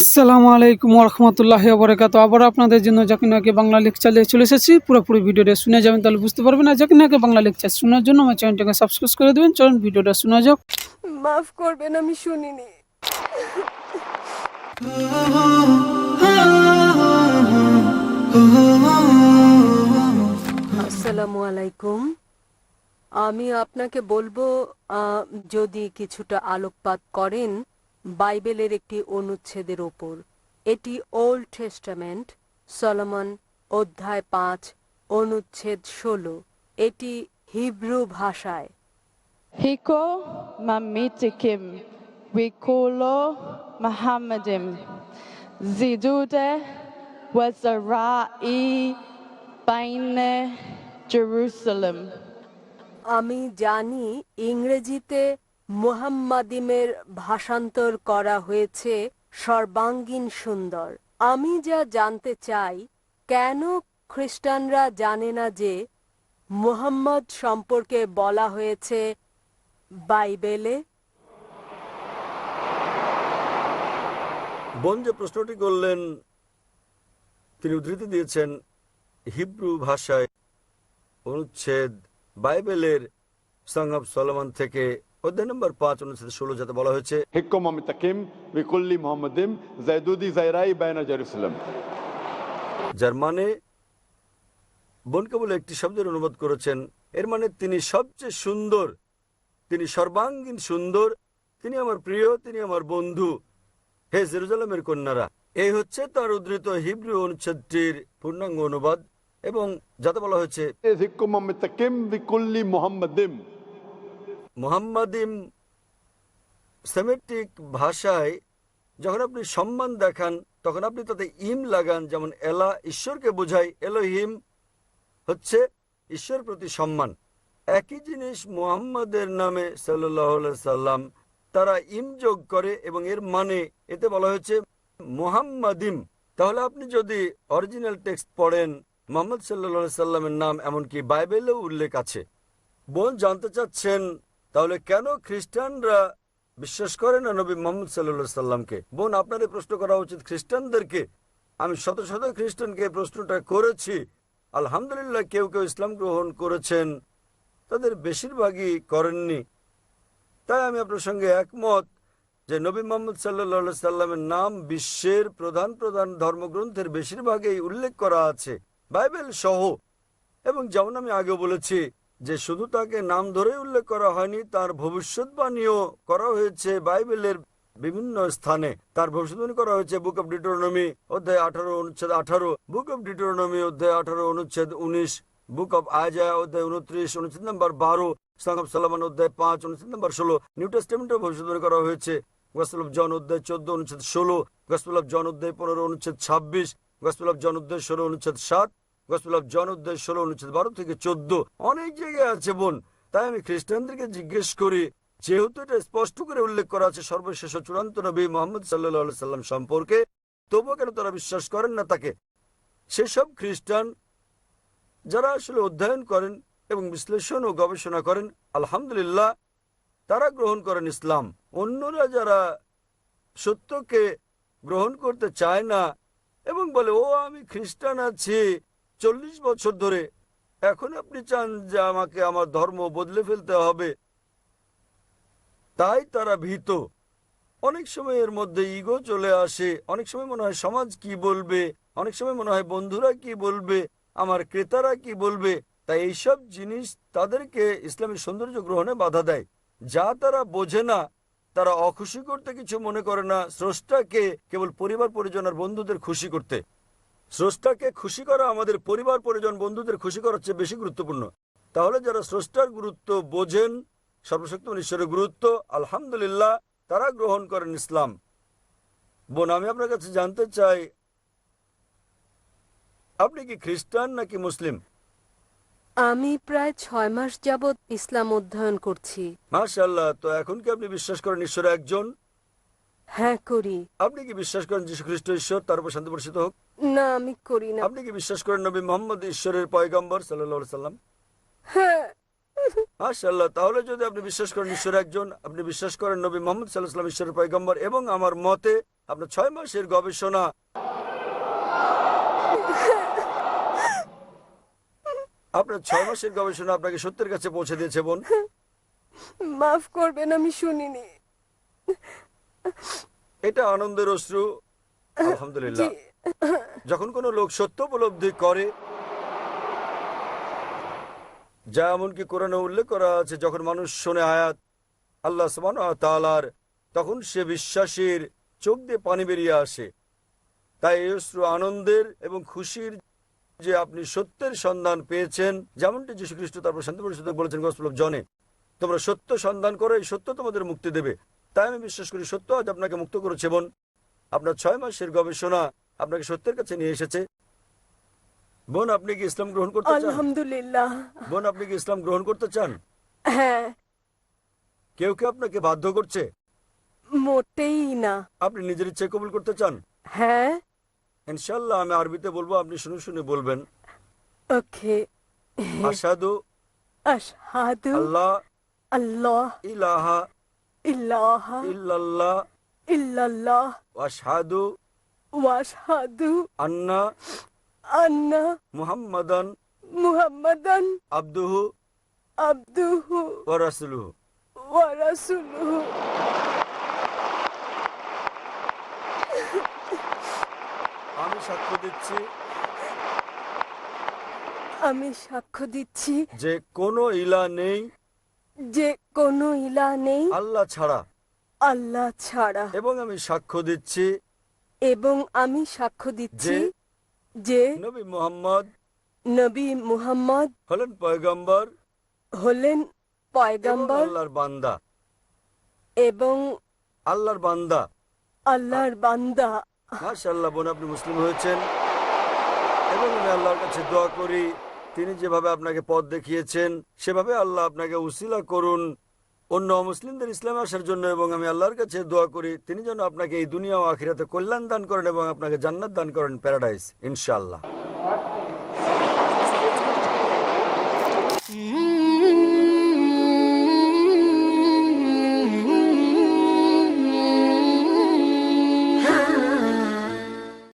আসসালামু আলাইকুম রহমতুল্লাহ বরকাত আবার আপনাদের জন্য জাকিনাকে বাংলা লেকচার নিয়ে চলে এসেছি। পুরোপুরি ভিডিওটা শুনে যাবেন, তাহলে বুঝতে পারবেন। না আর জাকিনাকে বাংলা লেকচার শোনার জন্য আমার চ্যানেলটাকে সাবস্ক্রাইব করে দেবেন। চলুন ভিডিওটা শোনা যাক। মাফ করবেন, আমি শুনিনি। আসসালামু আলাইকুম। আমি আপনাকে বলব যদি কিছুটা আলোকপাত করেন বাইবেলের একটি অনুচ্ছেদের ওপর। এটি ওল্ড টেস্টামেন্ট সলমন অধ্যায় পাঁচ অনুচ্ছেদ ষোলো। এটি হিব্রু ভাষায়। Hiko mamitikim, wikolo Muhammadim, zidude wazarai baine Jerusalem. আমি জানি ইংরেজিতে মুহাম্মাদিমের ভাষান্তর করা হয়েছে সর্বাঙ্গীন সুন্দর। আমি যা জানতে চাই, কেন খ্রিস্টানরা জানে না যে মুহাম্মদ সম্পর্কে বলা হয়েছে বাইবেলে? বোন যে প্রশ্নটি করলেন, তিনি উদ্ধৃতি দিয়েছেন, হিব্রু ভাষায় অনুচ্ছেদ বাইবেলের সং অফ সলমান থেকে মানে, একটি শব্দের অনুবাদ করেছেন এর মানে তিনি সবচেয়ে সুন্দর তিনি সর্বাঙ্গীন সুন্দর তিনি আমার প্রিয় তিনি আমার বন্ধু হে জেরুজালামের কন্যারা। এই হচ্ছে তার উদ্ধৃত হিব্রু অনুচ্ছেদটির পূর্ণাঙ্গ অনুবাদ এবং যাতে বলা হয়েছে মোহাম্মদিম সেমেটিক ভাষায় যখন আপনি সম্মান দেখান, তখন আপনি তাতে ইম লাগান, যেমন এলা ঈশ্বরকে বোঝায়, এলোহিম হচ্ছে ঈশ্বর প্রতি সম্মান। একই জিনিস মোহাম্মদের নামে সাল্লাহ সাল্লাম, তারা ইম যোগ করে এবং এর মানে এতে বলা হয়েছে মোহাম্মদিম। তাহলে আপনি যদি অরিজিনাল টেক্সট পড়েন, মোহাম্মদ সাল্লাহ সাল্লামের নাম, এমনকি বাইবেলেও উল্লেখ আছে। বোন জানতে চাচ্ছেন তাহলে কেন খ্রিস্টানরা বিশ্বাস করে না নবী মোহাম্মদ সাল্লা সাল্লামকে? বোন আপনার প্রশ্ন করা উচিত, খ্রিস্টানদেরকে? আমি শত শত খ্রিস্টানকে এই প্রশ্নটা করেছি। আলহামদুলিল্লাহ কেউ কেউ ইসলাম গ্রহণ করেছেন। তাদের বেশিরভাগই করেননি। তাই আমি আপনার সঙ্গে একমত যে নবী মোহাম্মদ সাল্লা সাল্লামের নাম বিশ্বের প্রধান প্রধান ধর্মগ্রন্থের বেশিরভাগেই উল্লেখ করা আছে। বাইবেল সহ। এবং যেমন আমি আগেও বলেছি যে শুধু তাকে নাম ধরে উল্লেখ করা হয়নি, তার ভবিষ্যৎবাণীও করা হয়েছে বাইবেলের বিভিন্ন স্থানে। তার ভবিষ্যৎবাণী করা হয়েছে বুক অব ডিটোরনমি অধ্যায় আঠারো, অনুচ্ছেদ আঠারো, বুক অব ডিটোরনমি অধ্যায় আঠারো, অনুচ্ছেদ উনিশ, বুক অব আয়জা অধ্যায় উনত্রিশ, অনুচ্ছেদ নম্বর বারো, সং অব সালামান, অধ্যায় পাঁচ, অনুচ্ছেদ নম্বর ষোলো। নিউ টেস্টামেন্টের ভবিষ্যৎবাণী করা হয়েছে। গসপেল অফ জন, অধ্যায় চোদ্দ, অনুচ্ছেদ ষোলো। গসপেল অফ জন, অধ্যায় পনেরো, অনুচ্ছেদ ছাব্বিশ। গসপেল অফ জন, অধ্যায় ষোলো, অনুচ্ছেদ সাত। গসপেল অফ জন অধ্যায় ষোলো, অনুচ্ছেদ বারো থেকে চোদ্দ। অনেক জায়গায় আছে বোন। তাই আমি খ্রিস্টানদেরকে জিজ্ঞেস করি, যেহেতু এটা স্পষ্ট করে উল্লেখ করা আছে সর্বশেষ চূড়ান্ত নবী মোহাম্মদ সাল্লাহ সাল্লাম সম্পর্কে, তবুও কেন তারা বিশ্বাস করেন না তাকে? সেসব খ্রিস্টান যারা আসলে অধ্যয়ন করেন এবং বিশ্লেষণ ও গবেষণা করেন, আলহামদুলিল্লাহ, তারা গ্রহণ করেন ইসলাম। অন্যরা যারা সত্যকে গ্রহণ করতে চায় না এবং বলে, ও, আমি খ্রিস্টান আছি। চল্লিশ বছর ধরে এখন আপনি চান যে আমাকে আমার ধর্ম বদলে ফেলতে হবে। তাই তারা ভীত। অনেক সময় এর মধ্যে ইগো চলে আসে। অনেক সময় মনে হয় সমাজ কি বলবে? অনেক সময় মনে হয় বন্ধুরা কি বলবে? আমার ক্রেতারা কি বলবে? তাই এইসব জিনিস তাদেরকে ইসলামের সৌন্দর্য গ্রহণে বাধা দেয়। যা তারা বোঝে না, তারা অখুশি করতে কিছু মনে করে না। স্রষ্টাকে কেবল পরিবার পরিজন আর বন্ধুদের খুশি করতে। স্রষ্টাকে খুশি করা আমাদের পরিবার পরিজন বন্ধুদের খুশি করার চেয়ে বেশি গুরুত্বপূর্ণ। তাহলে যারা স্রষ্টার গুরুত্ব বোঝেন সর্বশক্তিমান ঈশ্বরের গুরুত্ব আলহামদুলিল্লাহ তারা গ্রহণ করেন ইসলাম। বোন আমি আপনার কাছে জানতে চাই আপনি কি খ্রিস্টান নাকি মুসলিম? আমি প্রায় ছয় মাস যাবৎ ইসলাম অধ্যয়ন করছি। মাশাল্লাহ তো এখন কি আপনি বিশ্বাস করেন ঈশ্বর একজন? হ্যাঁ করি। আপনি কি বিশ্বাস করেন যীশু খ্রিস্ট ঈশ্বর? তার উপর শান্তি বর্ষিত হোক। না আমি করি না। আপনি কি বিশ্বাস করেন নবী মোহাম্মদ ঈশ্বরের পয়গম্বর সাল্লাহ সাল্লাম? হ্যাঁ। মাশাল্লাহ তাহলে যদি আপনি বিশ্বাস করেন ঈশ্বর একজন আপনি বিশ্বাস করেন নবী মোহাম্মদ সাল্লাহ সাল্লাম ঈশ্বরের পয়গম্বর এবং আমার মতে আপনার ছয় মাসের গবেষণা আপনার ছয় মাসের গবেষণা আপনাকে সত্যের কাছে পৌঁছে দিয়েছে বোন। মাফ করবেন আমি শুনিনি। এটা আনন্দের অশ্রু আলহামদুলিল্লাহ। যখন কোনো লোক সত্য উপলব্ধি করে যা এমনকি কোরআনে উল্লেখ করা আছে যখন মানুষ শোনে আয়াত আল্লাহ তালার তখন সে বিশ্বাসের চোখ দিয়ে পানি বেরিয়ে আসে। তাই এই অশ্রু আনন্দের এবং খুশির যে আপনি সত্যের সন্ধান পেয়েছেন যেমনটি যীশু খ্রিস্ট তারপর শান্তি পরিষদ বলেছেন গসপল জনে তোমরা সত্য সন্ধান করো এই সত্য তোমাদের মুক্তি দেবে। তাই আমি বিশ্বাস করি সত্য আজ আপনাকে মুক্ত করেছে বোন। আপনার ছয় মাসের গবেষণা আপনাকে সত্যের কাছে নিয়ে এসেছে। বোন আপনি কি ইসলাম গ্রহণ করতে চান? আলহামদুলিল্লাহ। বোন আপনি কি ইসলাম গ্রহণ করতে চান? হ্যাঁ। কেউ কেউ আপনাকে বাধ্য করছে? মোটেই না। আপনি নিজের ইচ্ছে কবুল করতে চান? হ্যাঁ। ইনশাল্লাহ আমি আরবিতে বলব আপনি শুনে শুনে বলবেন। ওকে। আসাদু আশহাদু আল্লাহ আল্লাহ ইলাহা ইলাহা ইল্লাল্লাহ। ইল্লাল্লাহ। আশহাদু ওয়াশহাদু আন্না আন্না মুহাম্মাদান মুহাম্মাদান আব্দুহু আবদুহু ওয়া রাসূলুহু। ওয়া রাসূলুহু। আমি সাক্ষ্য দিচ্ছি আমি সাক্ষ্য দিচ্ছি যে কোনো ইলা নেই যে কোনো ইলা নেই। আল্লাহ ছাড়া। আল্লাহ ছাড়া। এবং আমি সাক্ষ্য দিচ্ছি এবং আমি সাক্ষ্য দিচ্ছি যে নবী মোহাম্মদ নবী মুহাম্মদ হলেন পয়গম্বর হলেন পয়গম্বর আল্লাহর বান্দা। এবং আল্লাহর বান্দা। আল্লাহর বান্দা। মাশাআল্লাহ বোন আপনি মুসলিম হয়েছেন। এবং আমি আল্লাহর কাছে দোয়া করি তিনি যেভাবে আপনাকে পথ দেখিয়েছেন, সেভাবে আল্লাহ আপনাকে উসিলা করুন অন্য মুসলিমদের ইসলামে আসার জন্য এবং আমি আল্লাহর কাছে দোয়া করি, তিনি যেন আপনাকে এই দুনিয়া ও আখিরাতে কল্যাণ দান করেন এবং আপনাকে জান্নাত দান করেন প্যারাডাইস ইনশাল্লাহ.